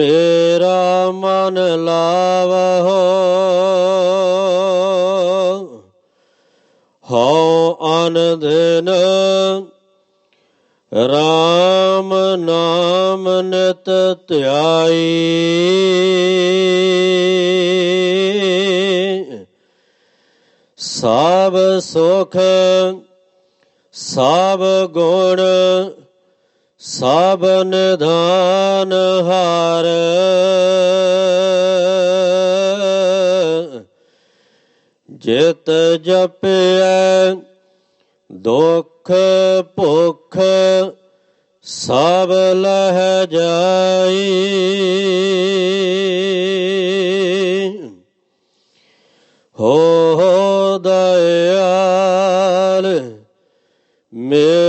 ਮੇਰਾ ਮਨ ਲਾਵਹੁ ਹਉ ਅਨ ਦਿਨ ਨਾਮ ਨਿਤ ਧਿਆਈ। ਸਭ ਸੁਖ ਸਭ ਗੁਣ ਸਾਬਨ ਨਿਧਾਨ ਹਾਰ। ਜਿਤ ਜਪਿਐ ਦੁਖ ਭੁਖ ਸਭ ਲਹਿ ਜਾਈ। ਹੋ ਦਇਆਲ ਮੇ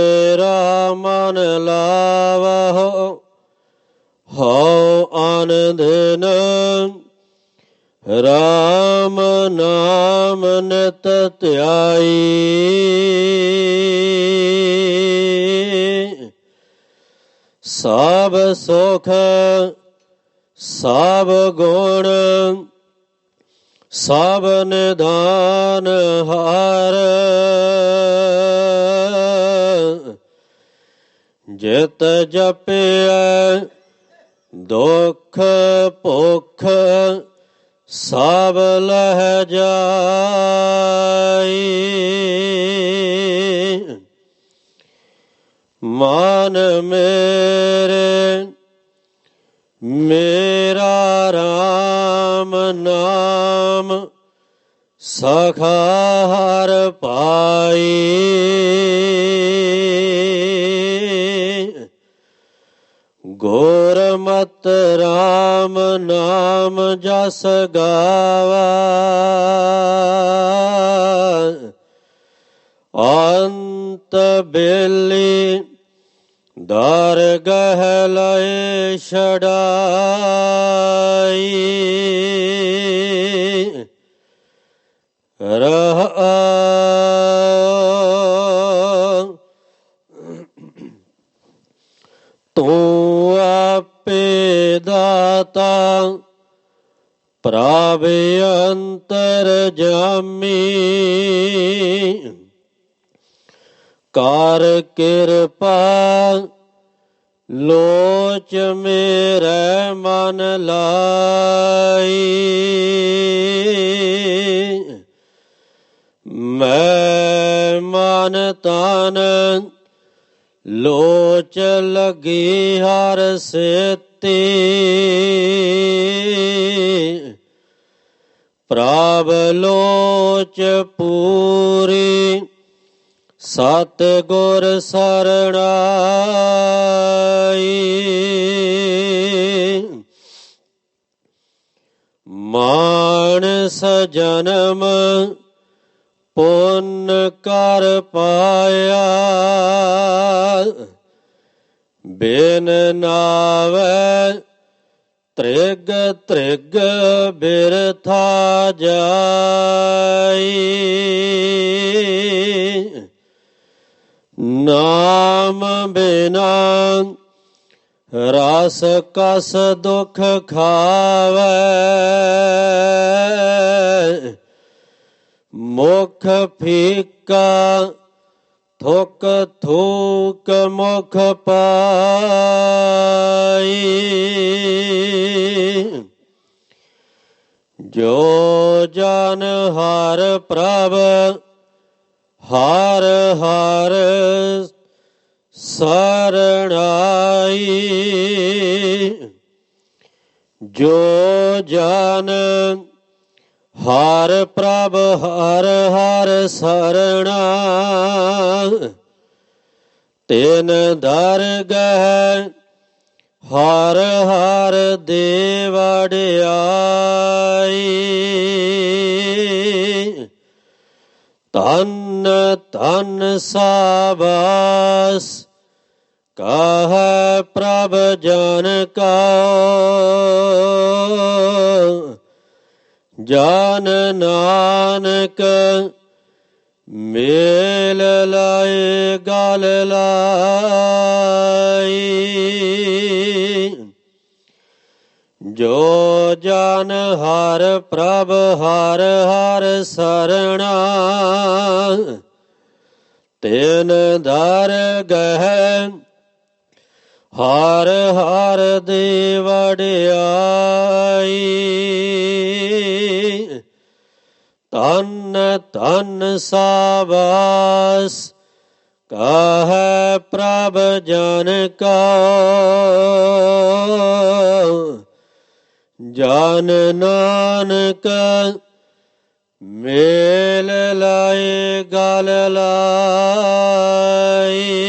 ਰਾਮ ਨਾਮ ਨਿਤ ਧਿਆਈ। ਸਭ ਸੁਖ ਸਭ ਗੁਣ ਸਭ ਨਿਧਾਨ ਹਾਰ। ਜਿਤ ਜਪਿਐ ਦੁਖ ਭੁਖ ਸਭ ਲਹਿ ਜਾਈ ਮਨ ਮੇਰੇ ਮੇਰਾ RAM ਨਾਮ ਸਖਾ ਹਰ ਪਾਈ। ਗੁਰਮਤਿ RAM ਨਾਮ ਜਸ ਗਾਵਾ। ਅੰਤ ਬੇਲੀ ਦਰਗਹ ਲਏ ਛੜਾਈ ਰਹਾ ਤੂੰ ਆਪੇ ਦਾਤਾ ਪ੍ਰਭ ਅੰਤਰ ਜਾਮੀ। ਕਰ ਕਿਰਪਾ ਲੋਚ ਮੇਰੇ ਮਨ ਲਾਈ। ਮੈਂ ਮਨ ਤਨ ਲੋਚ ਲਗੀ ਹਰ ਸੇਤੀ। ਪ੍ਰਭ ਲੋਚ ਪੂਰੀ ਸਤ ਗੁਰ ਸਰਣਾਈ। ਮਾਨਸ ਜਨਮ ਪੁੰਨ ਕਰ ਪਾਇਆ, ਬਿਨ ਨਾਵੇ ਤ੍ਰਿਗ ਤ੍ਰਿਗ ਬਿਰਥਾ ਜਾਈ। ਨਾਮ ਬਿਨਾ ਰਸ ਕਸ ਦੁਖ ਖਾਵੇ। ਮੁਖ ਫੀਕਾ, ਥੁਕ ਥੂਕ ਮੁਖ ਪਾਈ। ਜੋ ਜਨ ਹਰ ਪ੍ਰਭ, ਹਰ ਹਰ ਸਰਣਾਈ। ਜੋ ਜਨ ਹਰ ਪ੍ਰਭ ਹਰ ਹਰ ਸਰਣਾ ਤੈਨ ਦਰਗਹ ਹਰ ਹਰ ਦੇ ਵਡਿਆਈ ਤਨ ਤਨ ਸਾਬਾਸ ਕਾਹ ਪ੍ਰਭ ਜਨ ਕਾ। ਜਾਨ ਨਾਨਕ, ਮੇਲ ਲਾਏ, ਗਲ ਲਾਈ ਜੋ ਜਨ ਹਰ ਪ੍ਰਭ, ਹਰ ਹਰ ਸਰਣਾ, ਤੈਨ ਦਰ ਗਹਿ, ਹਰ ਹਰ ਦੇ ਵਡਿਆਈ ਧਨ ਤਨ ਸਾਬਾਸ। ਕਾਹ ਪ੍ਰਭ ਜਨ ਕਾ। ਜਨ ਨਾਨਕ ਮੇਲ ਲਾਏ, ਗਲ ਲਾਈ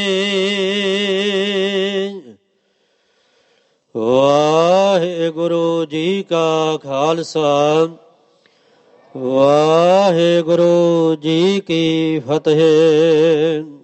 ਵਾਹਿਗੁਰੂ ਜੀ ਕਾ ਖਾਲਸਾ। ਵਾਹਿਗੁਰੂ ਜੀ ਕੀ ਫਤਿਹ।